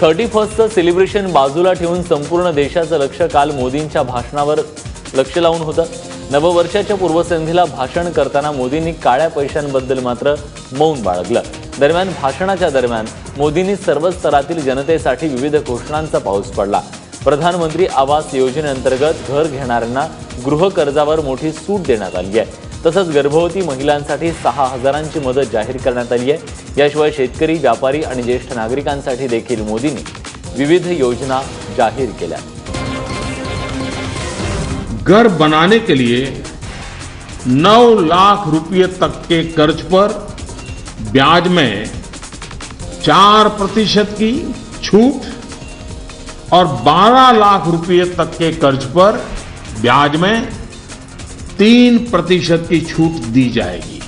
Thirty फर्स्टचं celebration बाजूला ठेवून संपूर्ण देशाचं लक्ष काल मोदींच्या भाषणावर लक्ष लावून होतं. नववर्षाच्या पूर्वसंध्येला भाषण करताना मोदींनी काळ्या पैशांबद्दल मात्र मौन बाळगलं. दरम्यान भाषणाच्या दरम्यान मोदींनी सर्व स्तरातील जनतेसाठी विविध घोषणांचा पाऊस पडला. प्रधानमंत्री आवास योजनेअंतर्गत घर घेणाऱ्यांना गृहकर्जावर मोठी सूट देण्यात आली आहे. तसंच गर्भवती महिलांसाठी सहा हजारांची मदत जाहीर करण्यात आली व्यापारी आणि ज्येष्ठ नागरिकांसाठी देखील मोदींनी विविध योजना जाहीर केल्या. घर बनाने के लिए नौ लाख रुपए तक के कर्ज पर ब्याज में चार प्रतिशत की छूट और 12 लाख रुपए तक के कर्ज पर ब्याज में तीन प्रतिशत की छूट दी जाएगी।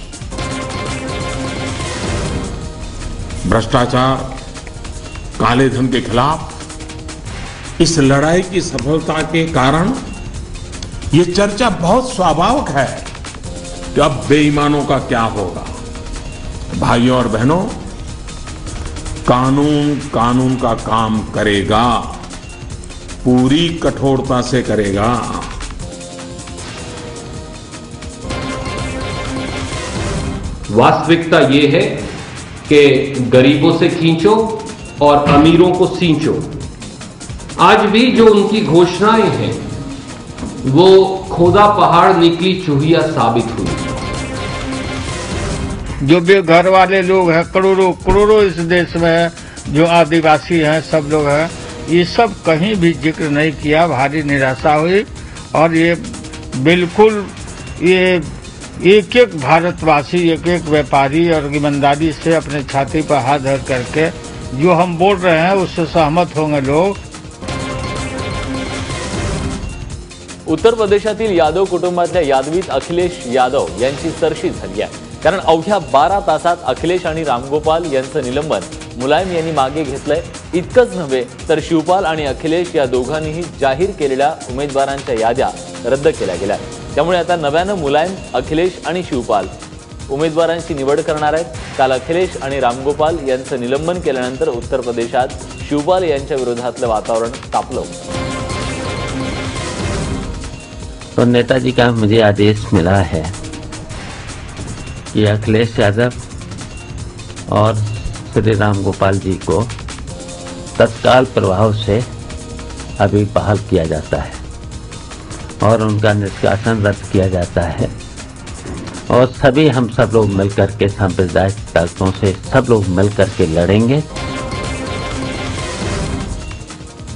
भ्रष्टाचार काले धन के खिलाफ, इस लड़ाई की सफलता के कारण ये चर्चा बहुत स्वाभाविक है कि अब बेईमानों का क्या होगा। भाइयों और बहनों, कानून कानून का काम करेगा, पूरी कठोरता से करेगा। वास्तविकता ये है कि गरीबों से खींचो और अमीरों को सींचो। आज भी जो उनकी घोषणाएँ हैं, वो खोदा पहाड़ निकली चूहिया साबित हुई। जो भी घर वाले लोग हैं, करोड़ों करोड़ों इस देश में जो आदिवासी हैं, सब लोग हैं, ये सब कहीं भी ज़िक्र नहीं किया, भारी निराशा हुई और ये बिल्कुल ये एक एक भारतवासी एक एक व्यापारी और ईमानदारी से अपने छाती पर हाथ धर करके जो हम बोल रहे हैं उससे सहमत होंगे लोग। उत्तर प्रदेशातील यादव कुटुंबातल्या यादवीत अखिलेश यादव यांची सरशी झाली आहे. कारण अवघ्या बारा तासात अखिलेश आणि रामगोपाल यांचं निलंबन मुलायम यांनी मागे घेतलंय. इतकंच नव्हे तर शिवपाल आणि अखिलेश या दोघांनीही जाहीर केलेल्या उमेदवारांच्या याद्या रद्द केल्या गेल्या त्यामुळे आता नव्यानं मुलायम, अखिलेश आणि शिवपाल. उमेदवारांची निवड करणार आहेत. काल अखिलेश आणि रामगोपाल यांचं निलंबन केल्यानंतर उत्तर प्रदेशात शिवपाल यांच्या वातावरण तापलं. तो नेताजी का मुझे आदेश मिला है? कि अखिलेश यादव और श्री राम गोपाल जी को तत्काल प्रभाव से अभी बहाल किया जाता है। और उनका निष्कासन रद्द किया जाता है। और सभी हम सब लोग मिलकर के सांप्रदायिक ताकतों से सब लोग मिलकर के लड़ेंगे।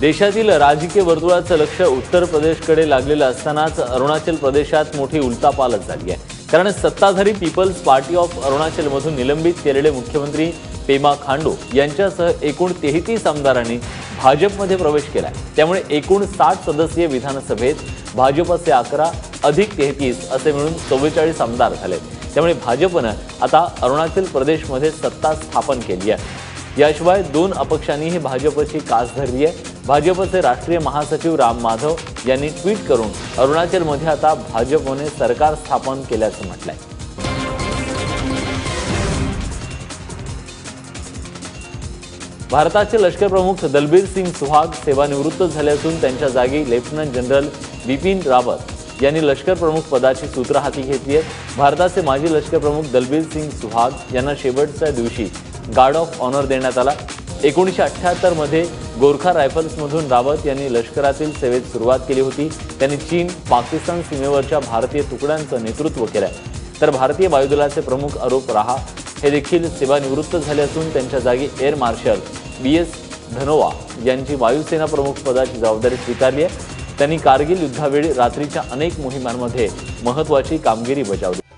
देशातील राजकीय वर्तुळाचं लक्ष उत्तर प्रदेशकडे लागलेलं असतानाच अरुणाचल प्रदेशात मोठी उलटापालट झाली आहे. कारण सत्ताधारी पीपल्स पार्टी ऑफ़ अरुणाचलमधून निलंबित केलेले मुख्यमंत्री पेमा खांडू यांच्यासह एकूण तेहतीस आमदारांनी भाजपमध्ये प्रवेश केलाय. त्यामुळे एकूण साठ सदस्यीय विधानसभेत भाजपचे अकरा अधिक तेहतीस असे मिळून चव्वेचाळीस आमदार झाले त्यामुळे भाजपनं आता अरुणाचल प्रदेशमध्ये सत्ता स्थापन केली आहे. याशिवाय दोन अपक्षांनीही भाजपची कास धरली आहे. भाजपचे राष्ट्रीय महासचिव राम माधव यांनी ट्विट करून अरुणाचलमध्ये आता भाजपने सरकार स्थापन केल्याचं म्हटलंय. भारताचे लष्कर प्रमुख दलबीर सिंग सुहाग सेवानिवृत्त झाले असून त्यांच्या जागी लेफ्टनंट जनरल बिपिन रावत यांनी लष्कर प्रमुख पदाची सूत्र हाती घेतली आहेत भारताचे माजी लष्कर प्रमुख दलबीर सिंग सुहाग यांना शेवटच्या दिवशी गार्ड ऑफ ऑनर देण्यात आला. एकोणीसशे अठ्ठ्याहत्तरमध्ये गोरखा रायफल्समधून रावत यांनी लष्करातील सेवेत सुरुवात केली होती. त्यांनी चीन पाकिस्तान सीमेवरच्या भारतीय तुकड्यांचं नेतृत्व केलं तर भारतीय वायुदलाचे प्रमुख अरूप राहा हे देखील सेवानिवृत्त झाले असून त्यांच्या जागी air marshal B S Dhanoa यांची वायुसेना प्रमुख पदाची जबाबदारी स्वीकारली आहे. त्यांनी कारगिल युद्धावेळी रात्रीच्या अनेक मोहिमांमध्ये महत्वाची कामगिरी बजावली.